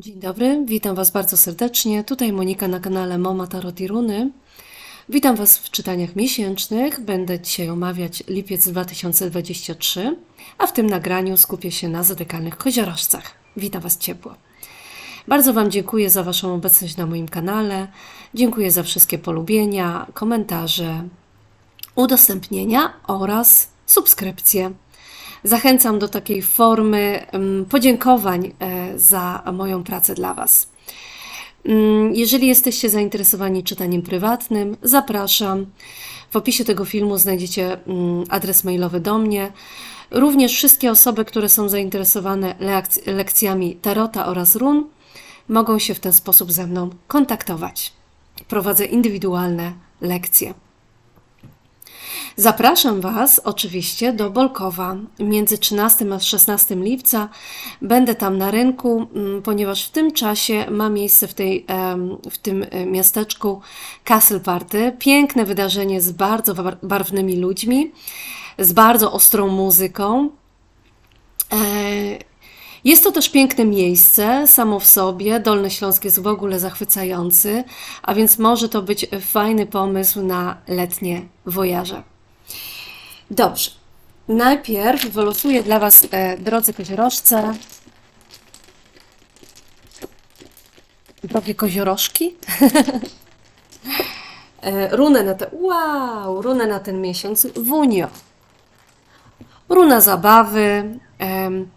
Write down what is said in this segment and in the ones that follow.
Dzień dobry, witam Was bardzo serdecznie. Tutaj Monika na kanale Moma Tarot i Runy. Witam Was w czytaniach miesięcznych. Będę dzisiaj omawiać lipiec 2023, a w tym nagraniu skupię się na zadekalnych koziorożcach. Witam Was ciepło. Bardzo Wam dziękuję za Waszą obecność na moim kanale. Dziękuję za wszystkie polubienia, komentarze, udostępnienia oraz subskrypcje. Zachęcam do takiej formy em, podziękowań e, za moją pracę dla Was. Mm, Jeżeli jesteście zainteresowani czytaniem prywatnym, zapraszam. W opisie tego filmu znajdziecie mm, adres mailowy do mnie. Również wszystkie osoby, które są zainteresowane lekc- lekcjami tarota oraz run, mogą się w ten sposób ze mną kontaktować. Prowadzę indywidualne lekcje. Zapraszam Was oczywiście do Bolkowa. Między 13 a 16 lipca będę tam na rynku, mm, ponieważ w tym czasie ma miejsce w, tej, w tym e, miasteczku Castle Party. Piękne wydarzenie z bardzo bar- barwnymi ludźmi, z bardzo ostrą muzyką. E, Jest to też piękne miejsce samo w sobie. Dolny Śląsk jest w ogóle zachwycający, a więc może to być fajny pomysł na letnie wojaże. Dobrze. Najpierw wylosuję dla Was, e, drodzy koziorożce, drogie koziorożki, e, runę na ten, wow, runę na ten miesiąc, wunio. Runa zabawy, em,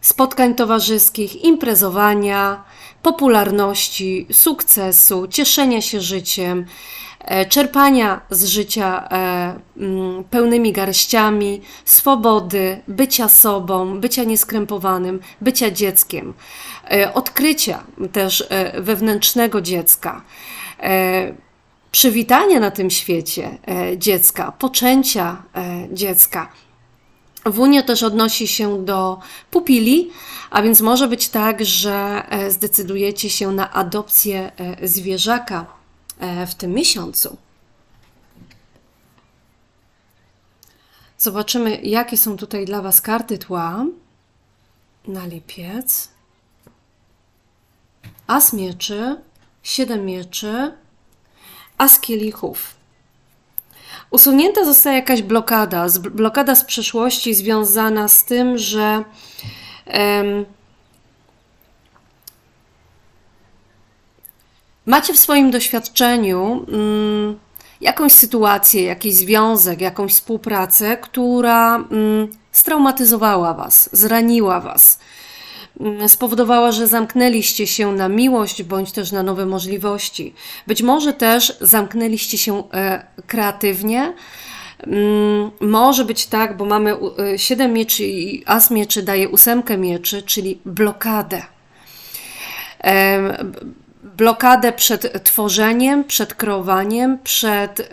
spotkań towarzyskich, imprezowania, popularności, sukcesu, cieszenia się życiem, e, czerpania z życia e, mm, pełnymi garściami, swobody, bycia sobą, bycia nieskrępowanym, bycia dzieckiem, e, odkrycia też e, wewnętrznego dziecka. e, Przywitania na tym świecie e, dziecka, poczęcia e, dziecka, Wunio też odnosi się do pupili, a więc może być tak, że e, zdecydujecie się na adopcję e, zwierzaka. e, w tym miesiącu. Zobaczymy, jakie są tutaj dla Was karty tła na lipiec. As mieczy, siedem mieczy, as kielichów. Usunięta zostaje jakaś blokada, blokada z przeszłości związana z tym, że macie w swoim doświadczeniu mm, jakąś sytuację, jakiś związek, jakąś współpracę, która mm, straumatyzowała Was, zraniła Was mm, spowodowała, że zamknęliście się na miłość bądź też na nowe możliwości. Być może też zamknęliście się e, kreatywnie. Mm, Może być tak, bo mamy e, siedem mieczy i as mieczy daje ósemkę mieczy, czyli blokadę. B- Blokadę przed tworzeniem, przed kreowaniem, przed e,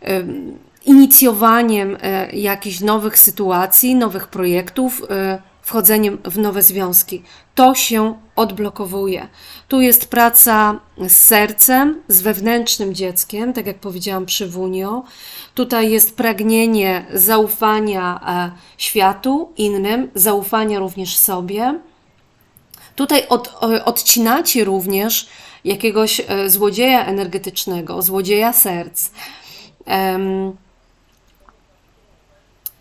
em, inicjowaniem e, jakichś nowych sytuacji, nowych projektów, wchodzeniem w nowe związki. To się odblokowuje. Tu jest praca z sercem, z wewnętrznym dzieckiem, tak jak powiedziałam przy Wunio. Tutaj jest pragnienie zaufania e, światu, innym, zaufania również sobie. Tutaj od, odcinacie również jakiegoś e, złodzieja energetycznego, złodzieja serc.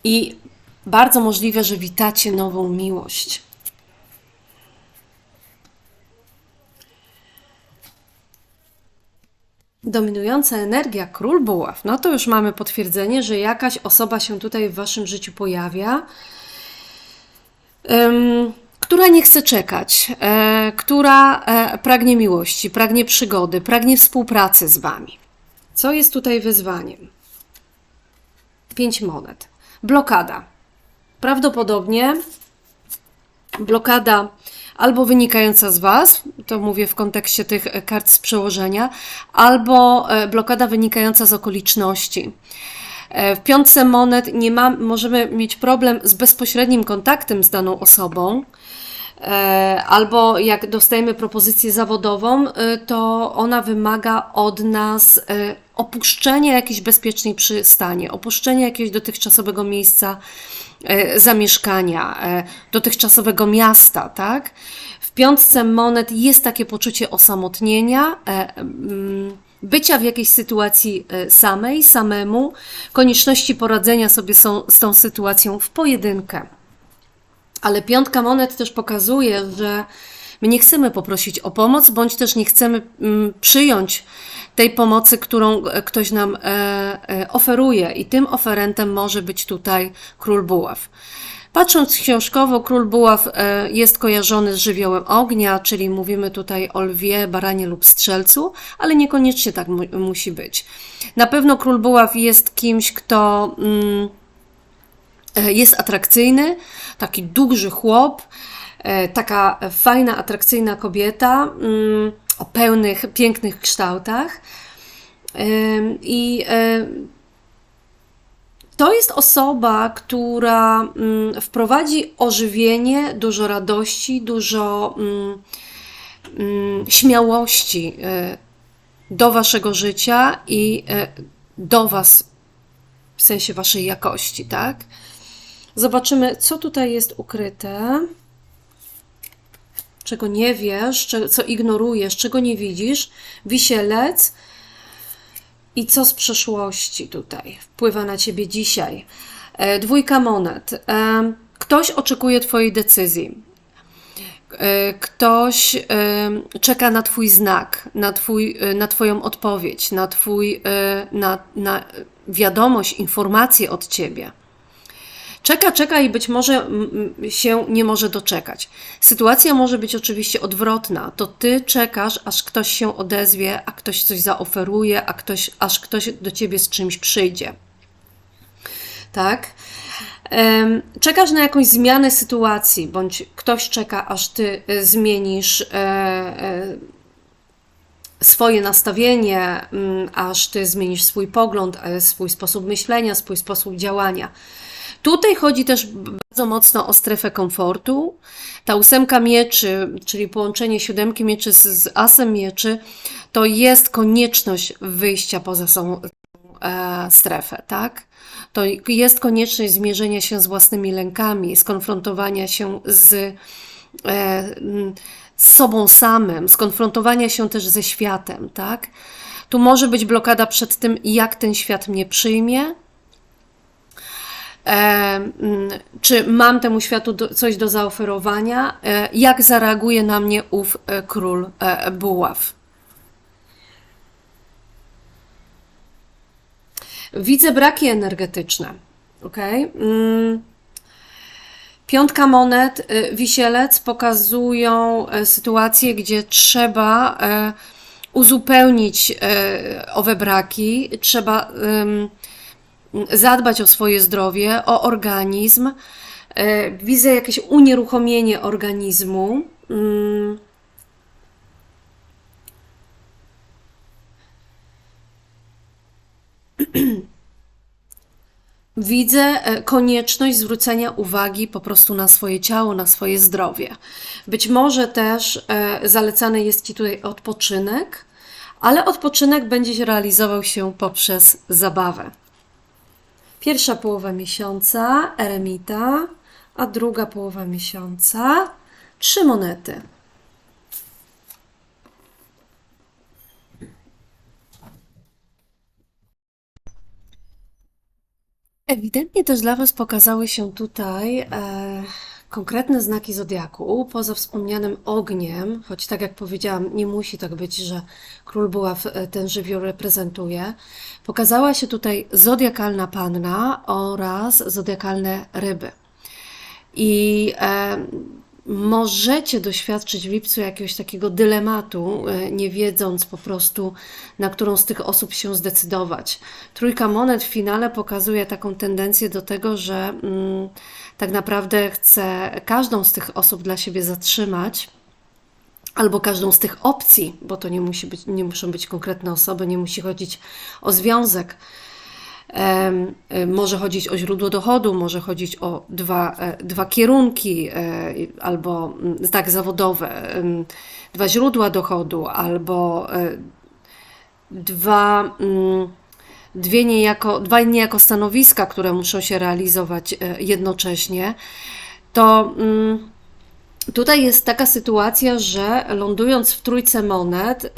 I bardzo możliwe, że witacie nową miłość. Dominująca energia król buław. No to już mamy potwierdzenie, że jakaś osoba się tutaj w waszym życiu pojawia, em, która nie chce czekać, e, która e, pragnie miłości, pragnie przygody, pragnie współpracy z wami. Co jest tutaj wyzwaniem? Pięć monet. Blokada. Prawdopodobnie blokada albo wynikająca z Was, to mówię w kontekście tych kart z przełożenia, albo e, blokada wynikająca z okoliczności. E, W piątce monet nie ma, możemy mieć problem z bezpośrednim kontaktem z daną osobą, E, albo jak dostajemy propozycję zawodową, e, to ona wymaga od nas opuszczenia jakiejś bezpiecznej przystani, opuszczenia jakiegoś dotychczasowego miejsca zamieszkania, dotychczasowego miasta, tak? W piątce monet jest takie poczucie osamotnienia, mm, bycia w jakiejś sytuacji e, samej, samemu, konieczności poradzenia sobie są, z tą sytuacją w pojedynkę. Ale piątka monet też pokazuje, że my nie chcemy poprosić o pomoc, bądź też nie chcemy mm, przyjąć tej pomocy, którą e, ktoś nam e, oferuje, i tym oferentem może być tutaj król buław. Patrząc książkowo, król buław e, jest kojarzony z żywiołem ognia, czyli mówimy tutaj o lwie, baranie lub strzelcu, ale niekoniecznie tak mu musi być. Na pewno król buław jest kimś, kto. Mm, E, jest atrakcyjny, taki duży chłop, e, taka fajna, atrakcyjna kobieta mm, o pełnych, pięknych kształtach. I to jest osoba, która mm, wprowadzi ożywienie, dużo radości, dużo mm, śmiałości do waszego życia i do was w sensie waszej jakości, tak? Zobaczymy, co tutaj jest ukryte, czego nie wiesz, co ignorujesz, czego nie widzisz. Wisielec i co z przeszłości tutaj wpływa na ciebie dzisiaj. E, dwójka monet. E, ktoś oczekuje Twojej decyzji. E, ktoś czeka na Twój znak, na, twój, na Twoją odpowiedź, na, twój, na, na wiadomość, informację od Ciebie. Czeka, czeka i być może się nie może doczekać. Sytuacja może być oczywiście odwrotna. To ty czekasz, aż ktoś się odezwie, a ktoś coś zaoferuje, a ktoś, aż ktoś do ciebie z czymś przyjdzie. Tak? Czekasz na jakąś zmianę sytuacji, bądź ktoś czeka, aż ty e, zmienisz e, e, swoje nastawienie, aż ty zmienisz swój pogląd, swój sposób myślenia, swój sposób działania. Tutaj chodzi też bardzo mocno o strefę komfortu. Ta ósemka mieczy, czyli połączenie siódemki mieczy z, z asem mieczy, to jest konieczność wyjścia poza tą e, strefę, tak? To jest konieczność zmierzenia się z własnymi lękami, skonfrontowania się z, e, z sobą samym, skonfrontowania się też ze światem, tak? Tu może być blokada przed tym, jak ten świat mnie przyjmie, czy mam temu światu coś do zaoferowania, e, jak zareaguje na mnie ów e, król e, buław. Widzę braki energetyczne. Okay? Mm. Piątka monet, wisielec pokazują sytuację, gdzie trzeba uzupełnić owe braki, trzeba zadbać o swoje zdrowie, o organizm. E, widzę jakieś unieruchomienie organizmu. Mm. Widzę e, konieczność zwrócenia uwagi po prostu na swoje ciało, na swoje zdrowie. Być może też e, zalecany jest Ci tutaj odpoczynek, ale odpoczynek będzie realizował się poprzez zabawę. Pierwsza połowa miesiąca eremita, a druga połowa miesiąca trzy monety. Ewidentnie też dla Was pokazały się tutaj e, konkretne znaki zodiaku, poza wspomnianym ogniem, choć tak jak powiedziałam, nie musi tak być, że król buław e, ten żywioł reprezentuje, pokazała się tutaj zodiakalna panna oraz zodiakalne ryby. I e, możecie doświadczyć w lipcu jakiegoś takiego dylematu, e, nie wiedząc po prostu, na którą z tych osób się zdecydować. Trójka monet w finale pokazuje taką tendencję do tego, że mm, tak naprawdę chce każdą z tych osób dla siebie zatrzymać. Albo każdą z tych opcji, bo to nie, musi być, nie muszą być konkretne osoby, nie musi chodzić o związek, może chodzić o źródło dochodu, może chodzić o dwa, e, dwa kierunki e, albo mm, tak zawodowe, dwa źródła dochodu, albo e, dwa, mm, dwie niejako, dwa niejako stanowiska, które muszą się realizować jednocześnie, to mm, tutaj jest taka sytuacja, że lądując w trójce monet, y,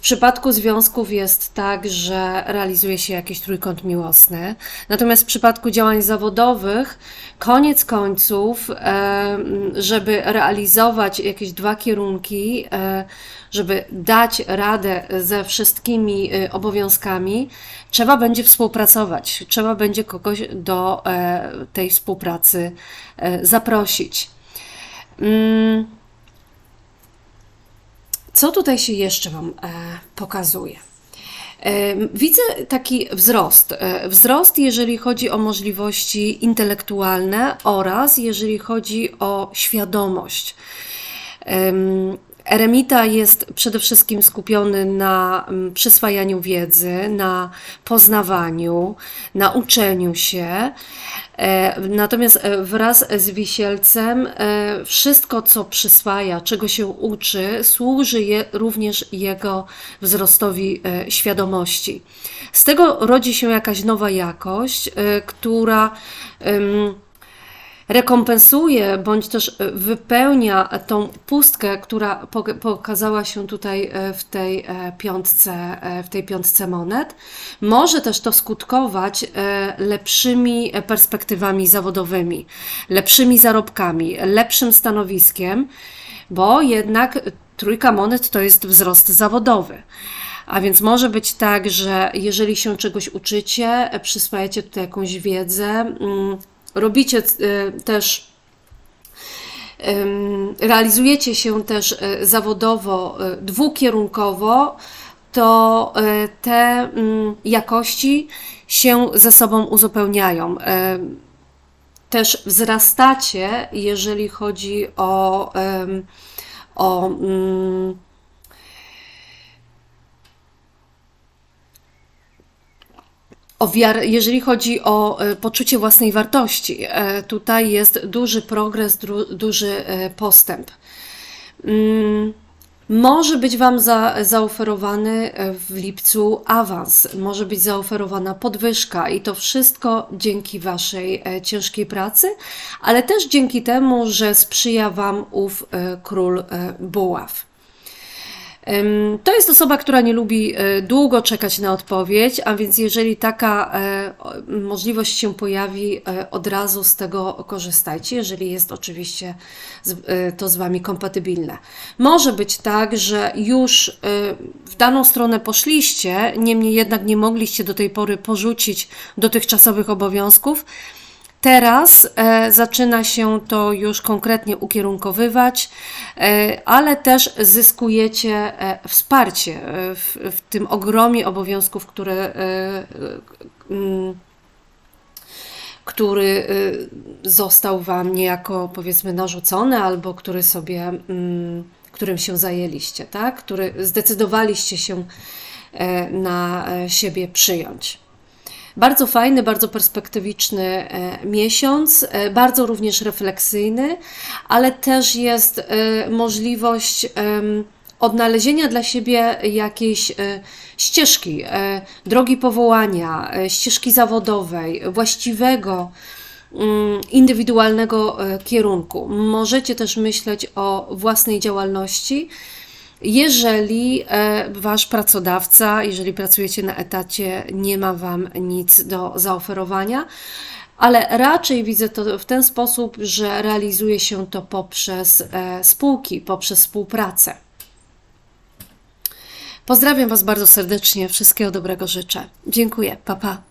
w przypadku związków jest tak, że realizuje się jakiś trójkąt miłosny. Natomiast w przypadku działań zawodowych, koniec końców, e, żeby realizować jakieś dwa kierunki, e, żeby dać radę ze wszystkimi e, obowiązkami, trzeba będzie współpracować. Trzeba będzie kogoś do tej współpracy zaprosić. Co tutaj się jeszcze Wam e, pokazuje? E, widzę taki wzrost. E, wzrost, jeżeli chodzi o możliwości intelektualne oraz jeżeli chodzi o świadomość. Eremita jest przede wszystkim skupiony na mm, przyswajaniu wiedzy, na poznawaniu, na uczeniu się. E, natomiast e, wraz z wisielcem e, wszystko, co przyswaja, czego się uczy, służy je, również jego wzrostowi świadomości. Z tego rodzi się jakaś nowa jakość, która rekompensuje bądź też e, wypełnia tą pustkę, która pokazała się tutaj e, w tej e, piątce, w tej piątce monet. Może też to skutkować lepszymi perspektywami zawodowymi, lepszymi zarobkami, lepszym stanowiskiem, bo jednak trójka monet to jest wzrost zawodowy. A więc może być tak, że jeżeli się czegoś uczycie, przyswajacie tutaj jakąś wiedzę, mm, robicie e, też realizujecie się też e, zawodowo e, dwukierunkowo, to te mm, jakości się ze sobą uzupełniają. Też wzrastacie, jeżeli chodzi o, o o wiar, jeżeli chodzi o e, poczucie własnej wartości, e, tutaj jest duży progres, duży e, postęp. Mm, może być Wam za, zaoferowany w lipcu awans, może być zaoferowana podwyżka i to wszystko dzięki Waszej ciężkiej pracy, ale też dzięki temu, że sprzyja Wam ów król buław. To jest osoba, która nie lubi e, długo czekać na odpowiedź, a więc jeżeli taka e, możliwość się pojawi, e, od razu z tego korzystajcie, jeżeli jest oczywiście to z Wami kompatybilne. Może być tak, że już w daną stronę poszliście, niemniej jednak nie mogliście do tej pory porzucić dotychczasowych obowiązków Teraz e, zaczyna się to już konkretnie ukierunkowywać, e, ale też zyskujecie e, wsparcie e, w, w, tym ogromie obowiązków, które, e, e, mm, który został Wam niejako powiedzmy narzucony, albo który sobie, mm, którym się zajęliście, tak? który zdecydowaliście się na siebie przyjąć. Bardzo fajny, bardzo perspektywiczny e, miesiąc, e, bardzo również refleksyjny, ale też jest e, możliwość odnalezienia dla siebie jakiejś ścieżki, drogi powołania, ścieżki zawodowej, właściwego, mm, indywidualnego kierunku. Możecie też myśleć o własnej działalności jeżeli e, wasz pracodawca, jeżeli pracujecie na etacie, nie ma wam nic do zaoferowania, ale raczej widzę to w ten sposób, że realizuje się to poprzez e, spółki, poprzez współpracę. Pozdrawiam Was bardzo serdecznie, wszystkiego dobrego życzę. Dziękuję, papa. Pa.